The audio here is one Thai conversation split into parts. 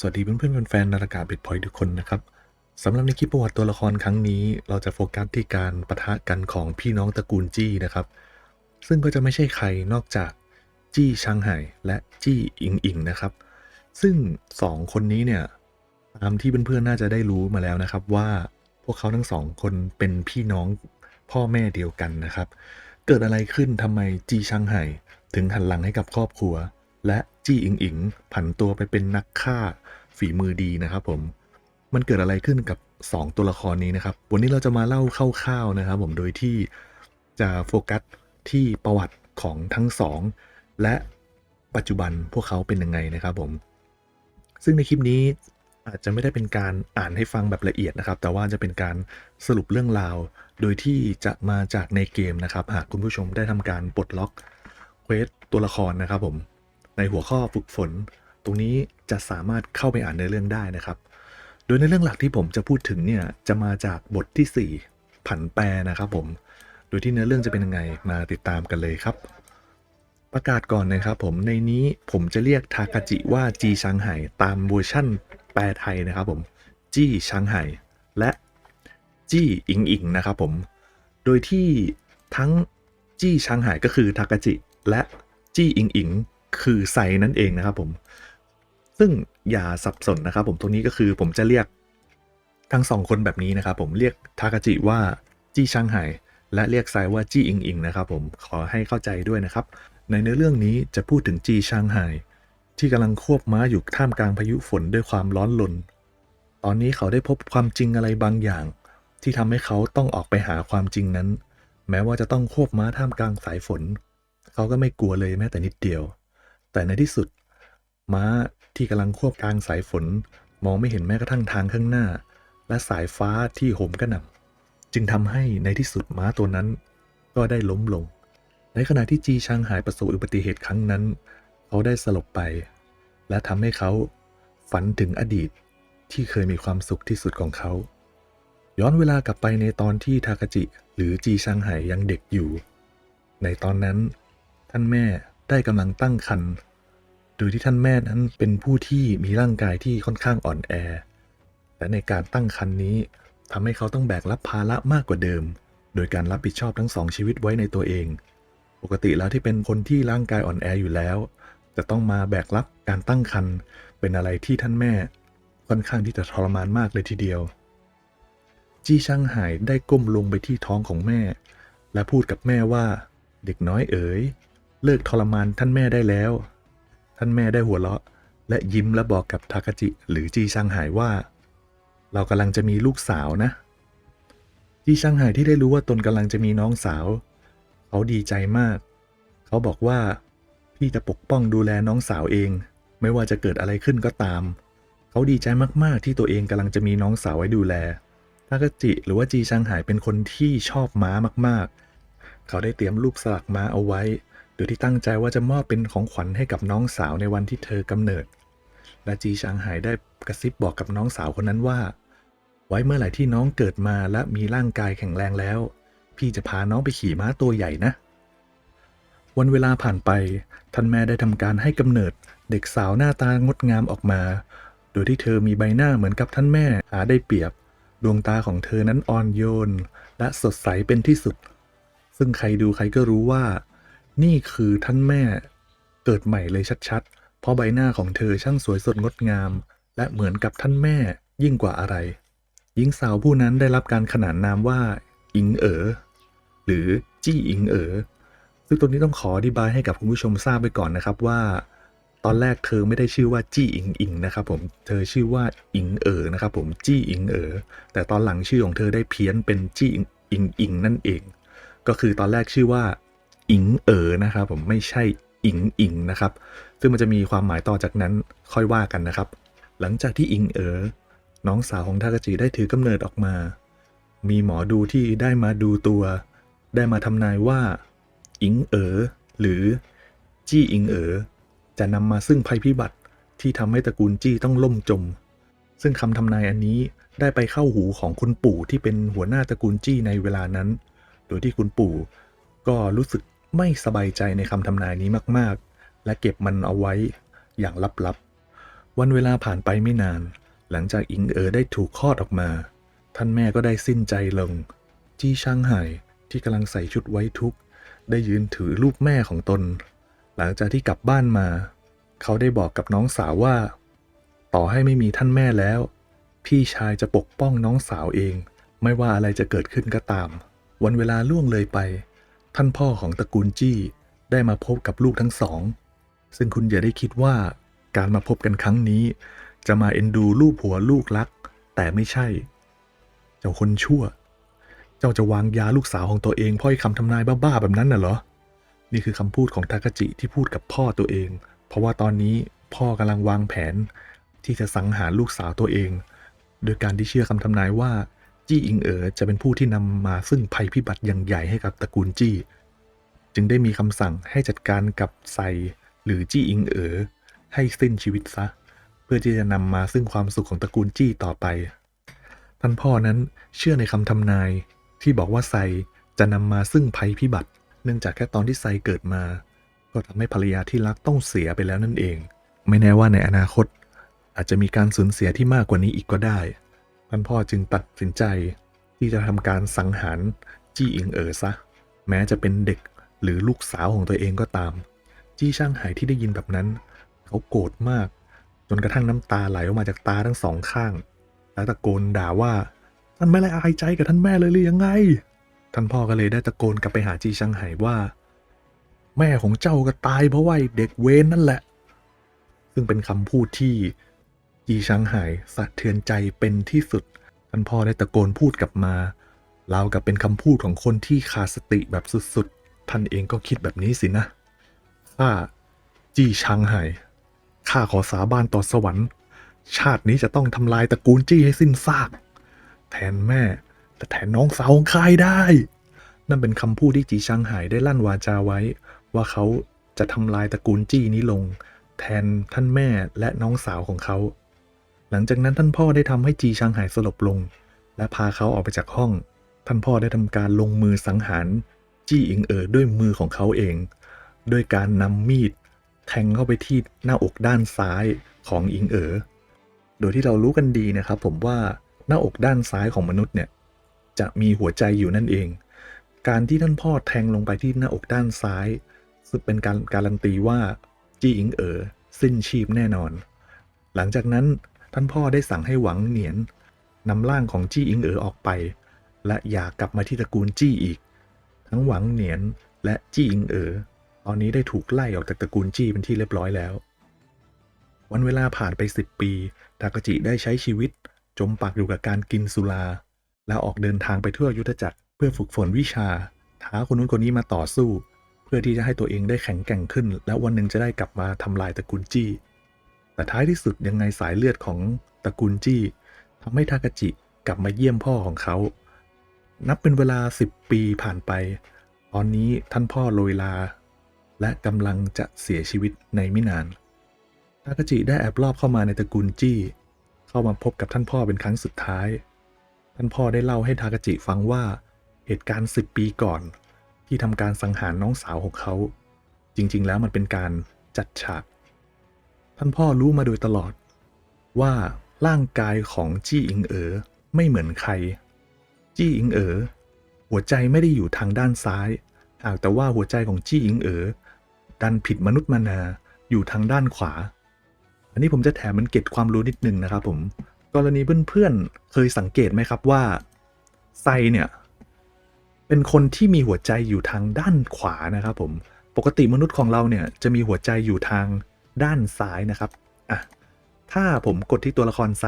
สวัสดีเพื่อนๆแฟนๆนาฬกาบิตพอยทุกคนนะครับสำหรับในคลิปประวัติตัวละครครั้งนี้ เราจะโฟกัสที่การปะทะกันของพี่น้องตระกูลจี้นะครับ ซึ่งก็จะไม่ใช่ใครนอกจากจี้ชังไห่และจี้อิงอิงนะครับ ซึ่งสองคนนี้เนี่ยตามที่เพื่อนๆน่าจะได้รู้มาแล้วนะครับ ว่าพวกเขาทั้งสองคนเป็นพี่น้องพ่อแม่เดียวกันนะครับ เกิดอะไรขึ้นทำไมจี้ชังไห่ถึงหันหลังให้กับครอบครัว และ จี้อิงอิงผันตัวไปเป็นนักฆ่าฝีมือดีนะครับผมมันเกิดอะไรขึ้นกับ 2 ตัวละครนี้นะครับ วันนี้เราจะมาเล่าคร่าวๆนะครับ ผมโดยที่จะโฟกัสที่ประวัติของทั้งสองและปัจจุบันพวกเขาเป็นยังไงนะครับผม ซึ่งในคลิปนี้อาจจะไม่ได้เป็นการอ่านให้ฟังแบบละเอียดนะครับ แต่ว่าจะเป็นการสรุปเรื่องราว โดยที่จะมาจากในเกมนะครับ หากคุณผู้ชมได้ทำการปลดล็อกเควสตัวละครนะครับผม ในหัวข้อฝึกฝน ตรงนี้จะสามารถเข้าไปอ่านในเรื่องได้นะครับ โดยในเรื่องหลักที่ผมจะพูดถึงเนี่ยจะมาจากบทที่ 4 ผันแปรนะครับผม โดยที่เนื้อเรื่องจะเป็นยังไงมาติดตามกันเลยครับ ประกาศก่อนนะครับผมในนี้ผมจะเรียกทากาจิว่าจีชังไห่ตามเวอร์ชั่นแปลไทยนะครับผมจี้ชังไห่และจี้อิงอิงนะครับผม โดยที่ทั้งจี้ชังไห่ก็คือทากาจิ และจี้อิงอิง คือไซนั่นเองนะครับผม ซึ่งอย่าสับสนนะครับผมตรงนี้ก็คือผมจะเรียกทั้งสองคนแบบนี้นะครับผมเรียกทากาจิว่าจี้ชังไห่และเรียกไซว่าจี้อิงอิงนะครับผมขอให้เข้าใจด้วยนะครับ ในเนื้อเรื่องนี้จะพูดถึงจี้ชางไห่ที่กำลังควบม้าอยู่ท่ามกลางพายุฝนด้วยความร้อนรนตอนนี้เขาได้พบความจริงอะไรบางอย่าง ที่ทำให้เขาต้องออกไปหาความจริงนั้น แม้ว่าจะต้องควบม้าท่ามกลางสายฝน เขาก็ไม่กลัวเลยแม้แต่นิดเดียว แต่ในที่สุด ม้าที่กำลังควบกลางสายฝน มองไม่เห็นแม้กระทั่งทางข้างหน้า และสายฟ้าที่โหมกระหน่ำจึงทำให้ในที่สุดม้าตัวนั้น ก็ได้ล้มลง ในขณะที่จีชางหายประสบอุบัติเหตุครั้งนั้น เขาได้สลบไป และทำให้เขาฝันถึงอดีตที่เคยมีความสุขที่สุดของเขา ย้อนเวลากลับไปในตอนที่ทากาจิ หรือจีชางหายยังเด็กอยู่ ในตอนนั้น ท่านแม่ ได้กำลังตั้งครรภ์โดยที่ท่านแม่นั้นเป็นผู้ที่มีร่างกายที่ค่อนข้างอ่อนแอ และในการตั้งครรภ์นี้ทำให้เขาต้องแบกรับภาระมากกว่าเดิม โดยการรับผิดชอบทั้งสองชีวิตไว้ในตัวเอง ปกติแล้วที่เป็นคนที่ร่างกายอ่อนแออยู่แล้ว จะต้องมาแบกรับการตั้งครรภ์เป็นอะไรที่ท่านแม่ค่อนข้างที่จะทรมานมากเลยทีเดียว จี้ช่างหายได้ก้มลงไปที่ท้องของแม่ และพูดกับแม่ว่า เด็กน้อยเอ๋ย เลิกทรมานท่านแม่ได้แล้ว ท่านแม่ได้หัวเราะ และยิ้มและบอกกับทากาจิ หรือจีชางหายว่า เรากำลังจะมีลูกสาวนะ จีชางหายที่ได้รู้ว่าตนกำลังจะมีน้องสาว เขาดีใจมาก เขาบอกว่า พี่จะปกป้องดูแลน้องสาวเอง ไม่ว่าจะเกิดอะไรขึ้นก็ตาม เขาดีใจมากๆที่ตัวเองกำลังจะมีน้องสาวไว้ดูแลทากาจิหรือว่าจีชังหายเป็นคนที่ชอบม้ามากๆ เขาได้เตรียมรูปสลักม้าเอาไว้ โดยที่ตั้งใจว่าจะมอบเป็นของขวัญให้กับน้องสาวในวันที่เธอกำเนิด และจีชังหายได้กระซิบบอกกับน้องสาวคนนั้นว่า ไว้เมื่อไหร่ที่น้องเกิดมาและมีร่างกายแข็งแรงแล้ว พี่จะพาน้องไปขี่ม้าตัวใหญ่นะ วันเวลาผ่านไป ท่านแม่ได้ทำการให้กำเนิดเด็กสาวหน้าตางดงามออกมา โดยที่เธอมีใบหน้าเหมือนกับท่านแม่หาได้เปรียบ ดวงตาของเธอนั้นอ่อนโยน และสดใสเป็นที่สุด ซึ่งใครดูใครก็รู้ว่า นี่คือท่านแม่เกิดใหม่เลยชัดๆ เพราะใบหน้าของเธอช่างสวยสดงดงาม และเหมือนกับท่านแม่ยิ่งกว่าอะไร หญิงสาวผู้นั้นได้รับการขนานนามว่า อิงเอ๋อหรือจี้อิงเอ๋อซึ่งตรงนี้ต้องขออธิบายให้กับคุณผู้ชมทราบไปก่อนนะครับว่า ตอนแรกเธอไม่ได้ชื่อว่าจี้อิงอิงนะครับผมเธอชื่อว่าอิงเอ๋อนะครับผมจี้อิงเอ๋อแต่ตอนหลังชื่อของเธอได้เพี้ยนเป็นจี้อิงอิงอิงนั่นเอง ก็คือตอนแรกชื่อว่า อิงเอ๋อนะครับผมไม่ใช่อิงอิงนะครับ ซึ่งมันจะมีความหมายต่อจากนั้นค่อยว่ากันนะครับ หลังจากที่อิงเอ๋อน้องสาวของทากาจิได้ถือกำเนิดออกมา มีหมอดูที่ได้มาดูตัว ได้มาทำนายว่า อิงเอ๋อหรือจี้อิงเอ๋อจะนำมาซึ่งภัยพิบัติที่ทำให้ตระกูลจี้ต้องล่มจม ซึ่งคำทำนายอันนี้ได้ไปเข้าหูของคุณปู่ที่เป็นหัวหน้าตระกูลจี้ในเวลานั้น โดยที่คุณปู่ก็รู้สึก ไม่สบายใจในคำทำนายนี้มาก ๆ และเก็บมันเอาไว้อย่างลับๆ วันเวลาผ่านไปไม่นาน หลังจากอิงเอ๋อได้ถูกคลอดออกมา ท่านแม่ก็ได้สิ้นใจลง จี้ช่างไห่ที่กำลังใส่ชุดไว้ทุกข์ได้ยืนถือรูปแม่ของตน หลังจากที่กลับบ้านมา เขาได้บอกกับน้องสาวว่า ต่อให้ไม่มีท่านแม่แล้ว พี่ชายจะปกป้องน้องสาวเอง ไม่ว่าอะไรจะเกิดขึ้นก็ตาม วันเวลาล่วงเลยไป ท่านพ่อของตระกูลจี้ได้มาพบกับลูกทั้งสอง ซึ่งคุณอย่าได้คิดว่าการมาพบกันครั้งนี้ จะมาเอ็นดูลูกผัวลูกรัก แต่ไม่ใช่ เจ้าคนชั่ว เจ้าจะวางยาลูกสาวของตัวเองพ่อยคำทำนายบ้าๆแบบนั้นน่ะเหรอ นี่คือคำพูดของทากาจิที่พูดกับพ่อตัวเอง เพราะว่าตอนนี้พ่อกำลังวางแผนที่จะสังหารลูกสาวตัวเอง โดยการที่เชื่อคำทำนายว่า จี้อิงเอ๋อจะเป็นผู้ที่นำมาซึ่งภัยพิบัติอย่างใหญ่ให้กับตระกูลจี้ จึงได้มีคำสั่งให้จัดการกับไซหรือจี้อิงเอ๋อให้สิ้นชีวิตซะ เพื่อที่จะนำมาซึ่งความสุขของตระกูลจี้ต่อไป ท่านพ่อนั้นเชื่อในคำทำนายที่บอกว่าไซจะนำมาซึ่งภัยพิบัติ เนื่องจากแค่ตอนที่ไซเกิดมา ก็ทำให้ภรรยาที่รักต้องเสียไปแล้วนั่นเอง ไม่แน่ว่าในอนาคต อาจจะมีการสูญเสียที่มากกว่านี้อีกก็ได้ ท่านพ่อจึงตัดสินใจที่จะทำการสังหารจี้อิงเอ๋อซะ แม้จะเป็นเด็กหรือลูกสาวของตัวเองก็ตาม จี้ช่างหายที่ได้ยินแบบนั้น เขาโกรธมาก จนกระทั่งน้ำตาไหลออกมาจากตาทั้งสองข้าง แล้วตะโกนด่าว่าท่านไม่ละอายใจกับท่านแม่เลยหรือยังไง ท่านพ่อก็เลยได้ตะโกนกลับไปหาจี้ช่างไห่ว่า แม่ของเจ้าก็ตายเพราะว่าไอ้เด็กเวนนั่นแหละ ซึ่งเป็นคำพูดที่ จีช่างไห่สะเทือนใจเป็นที่สุด ท่านพ่อได้ตะโกนพูดกลับมาราวกับเป็นคำพูดของคนที่ขาดสติแบบสุดๆ ท่านเองก็คิดแบบนี้สินะ ข้า จีช่างไห่ข้าขอสาบานต่อสวรรค์ ชาตินี้จะต้องทำลายตระกูลจี้ให้สิ้นซาก แทนแม่แต่แทนน้องสาวของข้าให้ได้ นั่นเป็นคำพูดที่จีช่างไห่ได้ลั่นวาจาไว้ ว่าเขาจะทำลายตระกูลจี้นี้ลง แทนท่านแม่และน้องสาวของเขา หลังจากนั้นท่านพ่อได้ทำให้จีชางไห่สลบลง และพาเขาออกไปจากห้อง ท่านพ่อได้ทำการลงมือสังหาร จี้อิงเอ๋อด้วยมือของเขาเอง ด้วยการนำมีด แทงเข้าไปที่หน้าอกด้านซ้ายของอิงเอ๋อโดยที่เรารู้กันดีนะครับผมว่าหน้าอกด้านซ้ายของมนุษย์เนี่ยจะมีหัวใจอยู่นั่นเอง การที่ท่านพ่อแทงลงไปที่หน้าอกด้านซ้ายซึ่งเป็นการการันตีว่าจี้อิงเอ๋อสิ้นชีพแน่นอน หลังจากนั้น ท่านพ่อได้สั่งให้หวังเหนียนนำร่างของจี้อิงเอ๋อออกไป และอย่ากลับมาที่ตระกูลจี้อีก ทั้งหวังเหนียนและจี้อิงเอ๋อตอนนี้ได้ถูกไล่ออกจากตระกูลจี้เป็นที่เรียบร้อยแล้ว วันเวลาผ่านไป10ปีทากาจิได้ใช้ชีวิต จมปักอยู่กับการกินสุรา แล้วออกเดินทางไปทั่วยุทธจักรเพื่อฝึกฝนวิชาท้าคนนู้นคนนี้มาต่อสู้ เพื่อที่จะให้ตัวเองได้แข็งแกร่งขึ้น และวันหนึ่งจะได้กลับมาทำลายตระกูลจี้ แต่ท้ายที่สุดยังไงสายเลือดของตระกูลจี้ทำให้ทากาจิกลับมาเยี่ยมพ่อของเขา นับเป็นเวลา 10 ปีผ่านไป ตอนนี้ท่านพ่อโรยลา และกำลังจะเสียชีวิตในไม่นานทากาจิได้แอบลอบเข้ามาในตระกูลจี้ เข้ามาพบกับท่านพ่อเป็นครั้งสุดท้าย ท่านพ่อได้เล่าให้ทากาจิฟังว่าเหตุการณ์สิบปีก่อน ที่ทำการสังหารน้องสาวของเขา จริง ๆ แล้วมันเป็นการจัดฉาก ท่านพ่อรู้มาโดยตลอด ว่าร่างกายของจี้อิงเอ๋อไม่เหมือนใคร จี้อิงเอ๋อหัวใจไม่ได้อยู่ทางด้านซ้ายหากแต่ว่าหัวใจของจี้อิงเอ๋อดันผิดมนุษย์มานาอยู่ทางด้านขวา อันนี้ผมจะแถมมันเก็ตความรู้นิดนึงนะครับผม กรณีเพื่อนๆเคยสังเกตไหมครับว่าไซเนี่ย เป็นคนที่มีหัวใจอยู่ทางด้านขวานะครับผม ปกติมนุษย์ของเราเนี่ยจะมีหัวใจอยู่ทาง ด้านซ้ายนะครับอะถ้าผมกดที่ตัวละครไซ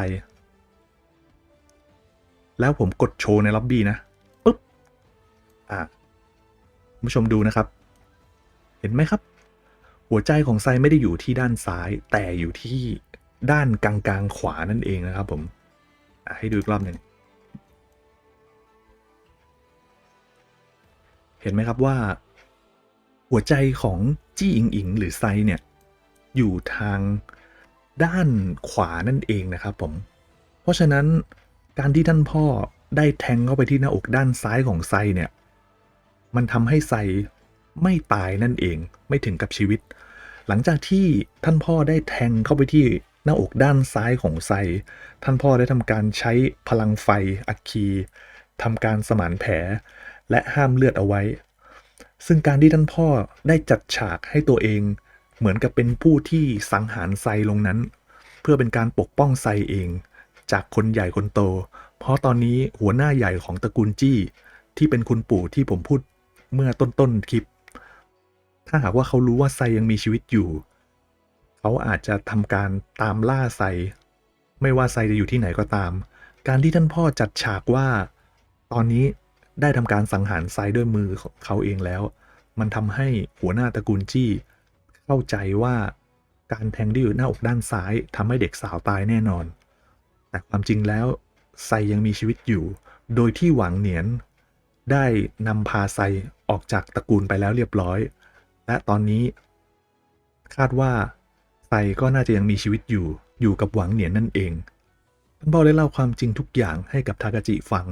แล้วผมกดโชว์ในล็อบบี้นะปุ๊บอะผู้ชมดูนะครับ เห็นไหมครับ หัวใจของไซไม่ได้อยู่ที่ด้านซ้าย แต่อยู่ที่ด้านกลางๆขวานั่นเองนะครับผมให้ดูอีกรอบหนึ่งเห็นไหมครับว่า หัวใจของจี้อิงอิงหรือไซเนี่ย อยู่ทางด้านขวานั่นเองนะครับผม เพราะฉะนั้นการที่ท่านพ่อได้แทงเข้าไปที่หน้าอกด้านซ้ายของไซเนี่ย มันทำให้ไซไม่ตายนั่นเองไม่ถึงกับชีวิต หลังจากที่ท่านพ่อได้แทงเข้าไปที่หน้าอกด้านซ้ายของไซ ท่านพ่อได้ทำการใช้พลังไฟอัคคีทำการสมานแผล และห้ามเลือดเอาไว้ ซึ่งการที่ท่านพ่อได้จัดฉากให้ตัวเอง เหมือนกับเป็นผู้ที่สังหารไซลงนั้น เพื่อเป็นการปกป้องไซเอง จากคนใหญ่คนโต เพราะตอนนี้หัวหน้าใหญ่ของตระกูลจี้ ที่เป็นคุณปู่ที่ผมพูดเมื่อต้นๆคลิป ถ้าหากว่าเขารู้ว่าไซยังมีชีวิตอยู่ เขาอาจจะทำการตามล่าไซ ไม่ว่าไซจะอยู่ที่ไหนก็ตาม การที่ท่านพ่อจัดฉากว่า ตอนนี้ได้ทำการสังหารไซด้วยมือของเขาเองแล้ว มันทำให้หัวหน้าตระกูลจี้ เข้าใจว่าการแทงที่อยู่หน้าอกด้านซ้ายทำให้เด็กสาวตายแน่นอน แต่ความจริงแล้วไซยังมีชีวิตอยู่ โดยที่หวังเหนียน ได้นำพาไซออกจากตระกูลไปแล้วเรียบร้อย และตอนนี้ คาดว่าไซก็น่าจะยังมีชีวิตอยู่ อยู่กับหวังเหนียนนั่นเองท่านพ่อได้เล่าความจริงทุกอย่างให้กับทากาจิฟัง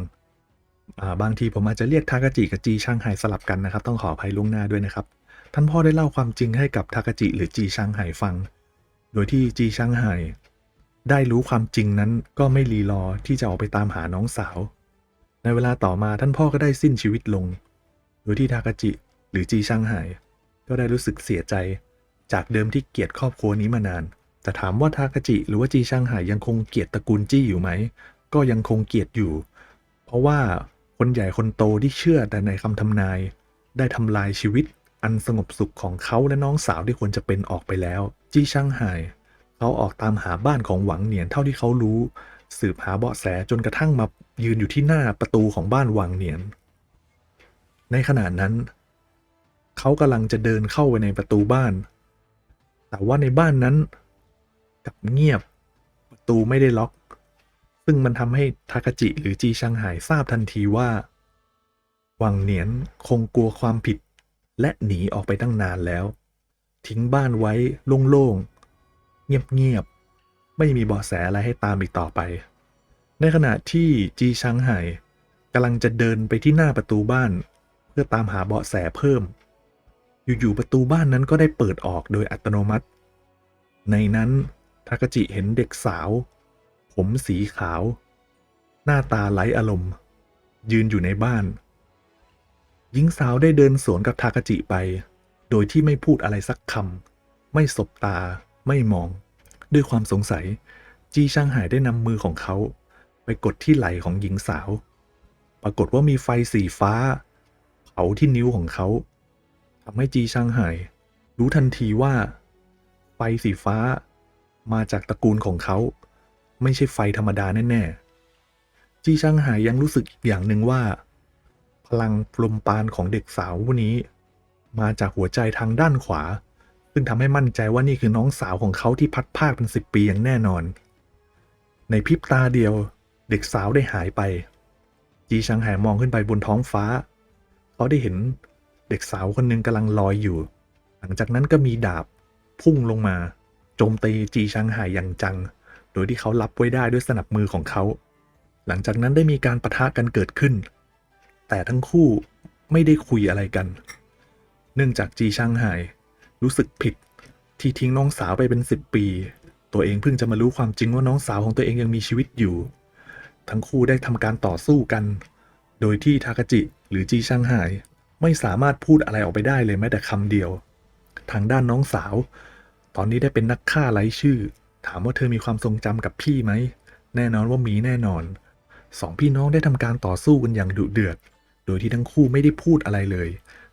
บางทีผมอาจจะเรียกทากาจิกับจีช่างไห่สลับกันนะครับ ต้องขออภัยล่วงหน้าด้วยนะครับ ท่านพ่อได้เล่าความจริงให้กับทากาจิหรือจีช่างไห่ฟัง โดยที่จีช่างไห่ได้รู้ความจริงนั้นก็ไม่รีรอที่จะออกไปตามหาน้องสาว ในเวลาต่อมาท่านพ่อก็ได้สิ้นชีวิตลง โดยที่ทากาจิหรือจีช่างไห่ก็ได้รู้สึกเสียใจ จากเดิมที่เกลียดครอบครัวนี้มานาน แต่ถามว่าทากาจิหรือว่าจีช่างไห่ยังคงเกลียดตระกูลจี้อยู่ไหม ก็ยังคงเกลียดอยู่ เพราะว่าคนใหญ่คนโตที่เชื่อแต่ในคำทำนาย ได้ทำลายชีวิต อันสงบสุขของเขาและน้องสาวที่ควรจะเป็นออกไปแล้ว จี้ช่างไห่เขาออกตามหาบ้านของหวังเหนียนเท่าที่เขารู้ สืบหาเบาะแสจนกระทั่งมายืนอยู่ที่หน้าประตูของบ้านหวังเหนียน ในขณะนั้น เขากำลังจะเดินเข้าไปในประตูบ้าน แต่ว่าในบ้านนั้นกับเงียบประตูไม่ได้ล็อก ซึ่งมันทำให้ทากาจิหรือจีชังไห่ทราบทันทีว่า หวังเหนียนคงกลัวความผิด และหนีออกไปตั้งนานแล้ว ทิ้งบ้านไว้โล่งๆ เงียบๆ ไม่มีเบาะแสอะไรให้ตามอีกต่อไป ในขณะที่จีชังไห่กำลังจะเดินไปที่หน้าประตูบ้าน เพื่อตามหาเบาะแสเพิ่ม อยู่ๆประตูบ้านนั้นก็ได้เปิดออกโดยอัตโนมัติ ในนั้นทากาจิเห็นเด็กสาว ผมสีขาว หน้าตาไร้อารมณ์ ยืนอยู่ในบ้าน หญิงสาวได้เดินสวนกับทากาจิไป โดยที่ไม่พูดอะไรสักคำไม่สบตา ไม่มอง ด้วยความสงสัย จีช่างหายได้นำมือของเขา ไปกดที่ไหล่ของหญิงสาว ปรากฏว่ามีไฟสีฟ้า เผาที่นิ้วของเขาทำให้จีช่างหาย รู้ทันทีว่า ไฟสีฟ้า มาจากตระกูลของเขา ไม่ใช่ไฟธรรมดาแน่ๆจีช่างหายยังรู้สึกอีกอย่างหนึ่งว่า พลังปลุมปานของเด็กสาวผู้นี้ มาจากหัวใจทางด้านขวา ซึ่งทำให้มั่นใจว่านี่คือน้องสาวของเขาที่พัดภาคเป็นสิบปีอย่างแน่นอน ในพริบตาเดียว เด็กสาวได้หายไป จีชังแห่มองขึ้นไปบนท้องฟ้า เขาได้เห็นเด็กสาวคนหนึ่งกำลังลอยอยู่ หลังจากนั้นก็มีดาบพุ่งลงมา โจมตีจีชังหายอย่างจัง โดยที่เขารับไว้ได้ด้วยสนับมือของเขา หลังจากนั้นได้มีการปะทะกันเกิดขึ้น แต่ทั้งคู่ไม่ได้คุยอะไรกัน เนื่องจากจีช่างไห่รู้สึกผิดที่ทิ้งน้องสาวไปเป็นสิบปี ตัวเองเพิ่งจะมารู้ความจริงว่าน้องสาวของตัวเองยังมีชีวิตอยู่ ทั้งคู่ได้ทำการต่อสู้กัน โดยที่ทากาจิหรือจีช่างไห่ไม่สามารถพูดอะไรออกไปได้เลยแม้แต่คำเดียว ทางด้านน้องสาว ตอนนี้ได้เป็นนักฆ่าไร้ชื่อ ถามว่าเธอมีความทรงจำกับพี่ไหม แน่นอนว่ามีแน่นอน สองพี่น้องได้ทำการต่อสู้กันอย่างดุเดือด โดยที่ทั้งคู่ไม่ได้พูดอะไรเลย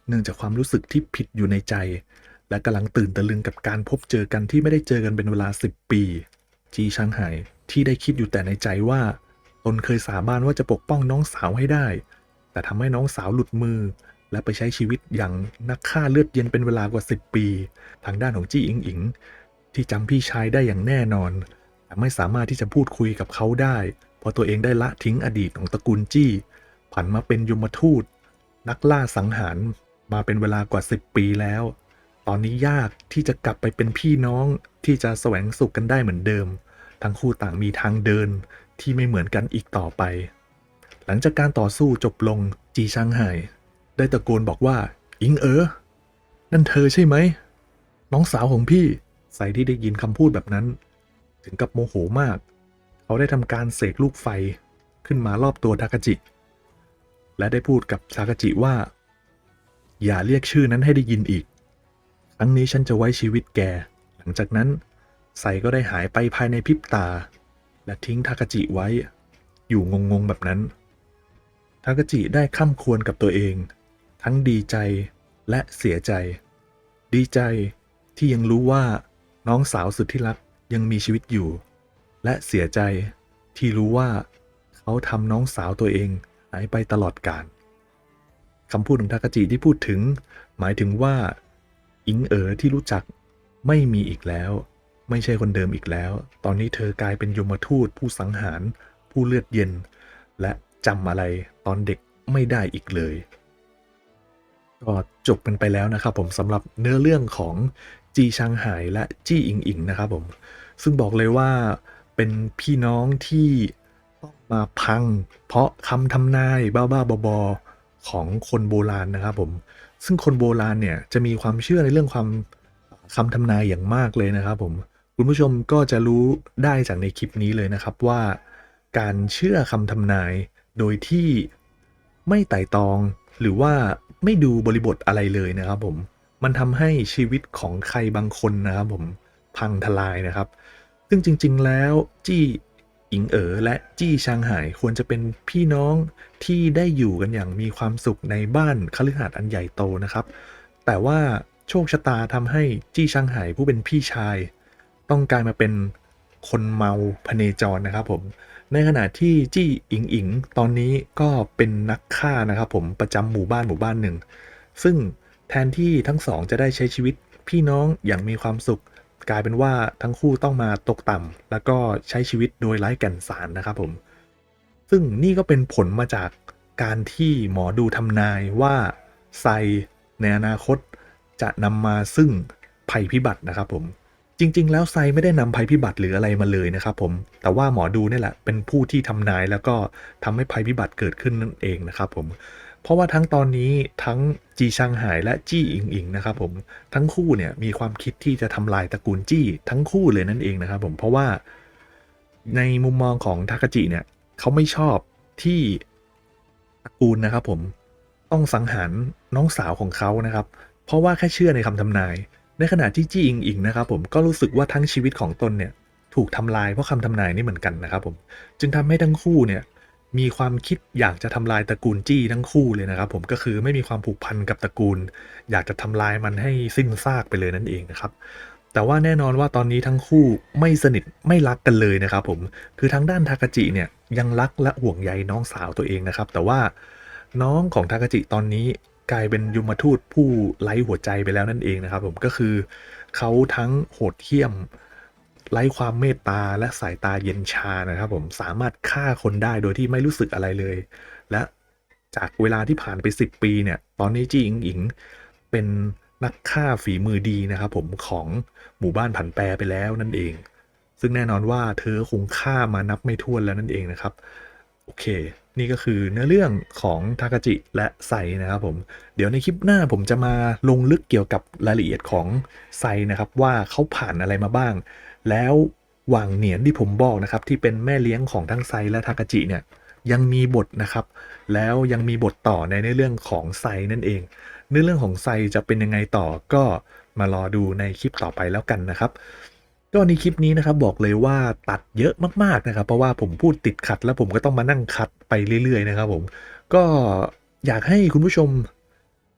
เนื่องจากความรู้สึกที่ผิดอยู่ในใจ และกำลังตื่นตะลึงกับการพบเจอกันที่ไม่ได้เจอกันเป็นเวลา 10 ปี จีชางไห่ที่ได้คิดอยู่แต่ในใจว่าตนเคยสาบานว่าจะปกป้องน้องสาวให้ได้ แต่ทำให้น้องสาวหลุดมือ และไปใช้ชีวิตอย่างนักฆ่าเลือดเย็นเป็นเวลากว่า 10 ปี ทางด้านของจี้อิงอิง ที่จำพี่ชายได้อย่างแน่นอนแต่ไม่สามารถที่จะพูดคุยกับเขาได้ เพราะตัวเองได้ละทิ้งอดีตของตระกูลจี้ ผันมาเป็นยมทูต นักล่าสังหารมาเป็นเวลากว่า 10 ปีแล้ว ตอนนี้ยากที่จะกลับไปเป็นพี่น้องที่จะแสวงสุขกันได้เหมือนเดิม ทั้งคู่ต่างมีทางเดินที่ไม่เหมือนกันอีกต่อไป หลังจากการต่อสู้จบลงจีชางไห่ได้ตะโกนบอกว่า อิงเอ๋อนั่นเธอใช่ไหม น้องสาวของพี่ใส่ที่ได้ยินคำพูดแบบนั้น ถึงกับโมโหมาก เขาได้ทำการเสกลูกไฟขึ้นมารอบตัวทากาจิ และได้พูดกับทากาจิว่า อย่าเรียกชื่อนั้นให้ได้ยินอีก ครั้งนี้ฉันจะไว้ชีวิตแก หลังจากนั้นไซก็ได้หายไปภายในพริบตา และทิ้งทากาจิไว้ อยู่งงๆแบบนั้น ทากาจิได้ข้ามควรกับตัวเอง ทั้งดีใจและเสียใจ ดีใจที่ยังรู้ว่าน้องสาวสุดที่รักยังมีชีวิตอยู่ และเสียใจที่รู้ว่าเขาทำน้องสาวตัวเอง หายไปตลอดกาลคำพูดของทากาจิที่พูดถึง หมายถึงว่า อิงเอ๋อที่รู้จักไม่มีอีกแล้ว ไม่ใช่คนเดิมอีกแล้ว ตอนนี้เธอกลายเป็นยมทูตผู้สังหาร ผู้เลือดเย็น และจำอะไรตอนเด็กไม่ได้อีกเลยก็จบกันไปแล้วนะครับผมสำหรับเนื้อเรื่องของจีชังหายและจี้อิงอิงนะครับผม ซึ่งบอกเลยว่าเป็นพี่น้องที่ มาพัง เพราะคำทำนายบ้าๆบอๆของคนโบราณนะครับผมซึ่งคนโบราณเนี่ยจะมีความเชื่อในเรื่องความคำทำนายอย่างมากเลยนะครับผมคุณผู้ชมก็จะรู้ได้จากในคลิปนี้เลยนะครับว่า การเชื่อคำทำนายโดยที่ไม่ไต่ตอง หรือว่าไม่ดูบริบทอะไรเลยนะครับผมมันทำให้ชีวิตของใครบางคนนะครับผมพังทลายนะครับ ซึ่งจริง ๆ แล้วจี้ อิงเอ๋อและจี้ชางหายควรจะเป็นพี่น้องที่ได้อยู่กันอย่างมีความสุขในบ้านคฤหาสน์อันใหญ่โตนะครับ แต่ว่าโชคชะตาทำให้จี้ชางหายผู้เป็นพี่ชาย ต้องกลายมาเป็นคนเมาพเนจรนะครับผมในขณะที่จี้อิงอิงตอนนี้ก็เป็นนักฆ่านะครับผมประจำหมู่บ้านหมู่บ้านหนึ่ง ซึ่งแทนที่ทั้งสองจะได้ใช้ชีวิตพี่น้องอย่างมีความสุข กลายเป็นว่าทั้งคู่ต้องมาตกต่ำแล้วก็ใช้ชีวิตโดยไร้แก่นสารนะครับผม ซึ่งนี่ก็เป็นผลมาจากการที่หมอดูทำนายว่าไซในอนาคตจะนำมาซึ่งภัยพิบัตินะครับผม จริง ๆ แล้วไซไม่ได้นำภัยพิบัติหรืออะไรมาเลยนะครับผม แต่ว่าหมอดูนี่แหละเป็นผู้ที่ทำนายแล้วก็ทำให้ภัยพิบัติเกิดขึ้นนั่นเองนะครับผม เพราะว่าทั้งตอนนี้ทั้งจีชังหายและจี้อิงอิงนะครับผมทั้งคู่เนี่ยมีความคิดที่จะทำลายตระกูลจี้ทั้งคู่เลยนั่นเองนะครับผมเพราะว่าในมุมมองของทากาจิเนี่ยเขาไม่ชอบที่ตระกูลนะครับผมต้องสังหารน้องสาวของเขานะครับ เพราะว่าแค่เชื่อในคำทำนาย ในขณะที่จี้อิงอิงนะครับผมก็รู้สึกว่าทั้งชีวิตของตนเนี่ยถูกทำลายเพราะคำทำนายนี่เหมือนกันนะครับผมจึงทำให้ทั้งคู่เนี่ย มีความคิดอยากจะทำลายตระกูลจี้ทั้งคู่เลยนะครับ ผมก็คือไม่มีความผูกพันกับตระกูล อยากจะทำลายมันให้สิ้นซากไปเลยนั่นเองนะครับ แต่ว่าแน่นอนว่าตอนนี้ทั้งคู่ไม่สนิทไม่รักกันเลยนะครับ ผมคือทางด้านทากาจิเนี่ยยังรักและห่วงใยน้องสาวตัวเองนะครับ แต่ว่าน้องของทากาจิตอนนี้กลายเป็นยมทูตผู้ไร้หัวใจไปแล้วนั่นเองนะครับ ผมก็คือเขาทั้งโหดเหี้ยม ไร้ความเมตตาและสายตาเย็นชานะครับผมสามารถฆ่าคนได้โดยที่ไม่รู้สึกอะไรเลย และจากเวลาที่ผ่านไป 10 ปีเนี่ย ตอนนี้จีอิงอิงเป็นนักฆ่าฝีมือดีนะครับผมของหมู่บ้านผันแปรไปแล้วนั่นเอง ซึ่งแน่นอนว่าเธอคงฆ่ามานับไม่ถ้วนแล้วนั่นเองนะครับ โอเค นี่ก็คือเนื้อเรื่องของทากาจิและไซนะครับผม เดี๋ยวในคลิปหน้าผมจะมาลงลึกเกี่ยวกับรายละเอียดของไซนะครับว่าเขาผ่านอะไรมาบ้าง แล้วหว่างเหนียนที่ผมบอกนะครับ ที่เป็นแม่เลี้ยงของทั้งไซและทากาจิเนี่ยยังมีบทนะครับ แล้วยังมีบทต่อในเรื่องของไซนั่นเองเนื้อเรื่องของไซจะเป็นยังไงต่อก็มารอดูในคลิปต่อไปแล้วกันนะครับ ก็ในคลิปนี้นะครับบอกเลยว่าตัดเยอะมากๆนะครับ เพราะว่าผมพูดติดขัด แล้วผมก็ต้องมานั่งคัดไปเรื่อย ๆ นะครับผมก็อยากให้คุณผู้ชม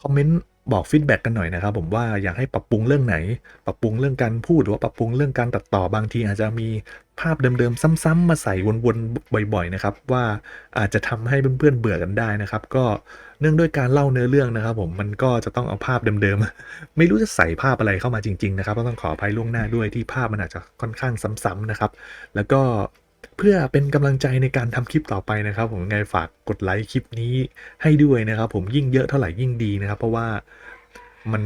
คอมเมนต์ บอกฟีดแบ็กกันหน่อยนะครับ ผมว่าอยากให้ปรับปรุงเรื่องไหน ปรับปรุงเรื่องการพูดหรือว่าปรับปรุงเรื่องการตัดต่อบางทีอาจจะมีภาพเดิมๆ ซ้ำๆมาใส่วนๆบ่อย ๆ นะครับ ว่าอาจจะทำให้เพื่อนๆเบื่อกันได้นะครับ ก็เนื่องด้วยการเล่าเนื้อเรื่องนะครับ ผมมันก็จะต้องเอาภาพเดิมๆ ไม่รู้จะใส่ภาพอะไรเข้ามาจริง ๆ นะครับก็ต้องขออภัยล่วงหน้าด้วยที่ภาพมันอาจจะค่อนข้างซ้ำๆนะครับ แล้วก็ เพื่อเป็นกำลังใจในการทำคลิปต่อไปนะครับ ผมไงฝากกดไลค์คลิปนี้ให้ด้วยนะครับ ผมยิ่งเยอะเท่าไหร่ยิ่งดีนะครับ เพราะว่ามัน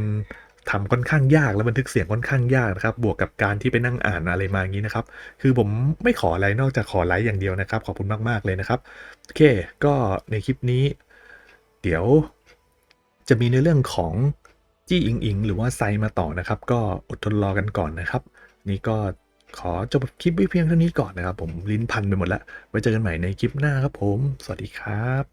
ทำค่อนข้างยากและบันทึกเสียงค่อนข้างยากนะครับ บวกกับการที่ไปนั่งอ่านอะไรมาอย่างนี้นะครับ คือผมไม่ขออะไรนอกจากขอไลค์อย่างเดียวนะครับ ขอบคุณมากๆเลยนะครับโอเค ก็ในคลิปนี้ เดี๋ยวจะมีในเรื่องของจี้อิงอิงหรือว่าไซมาต่อนะครับ ก็อดทนรอกันก่อนนะครับ นี่ก็ ขอจบคลิปไว้เพียงเท่านี้ก่อนนะครับผมลิ้นพันไปหมดแล้วไว้เจอกันใหม่ในคลิปหน้าครับผม สวัสดีครับ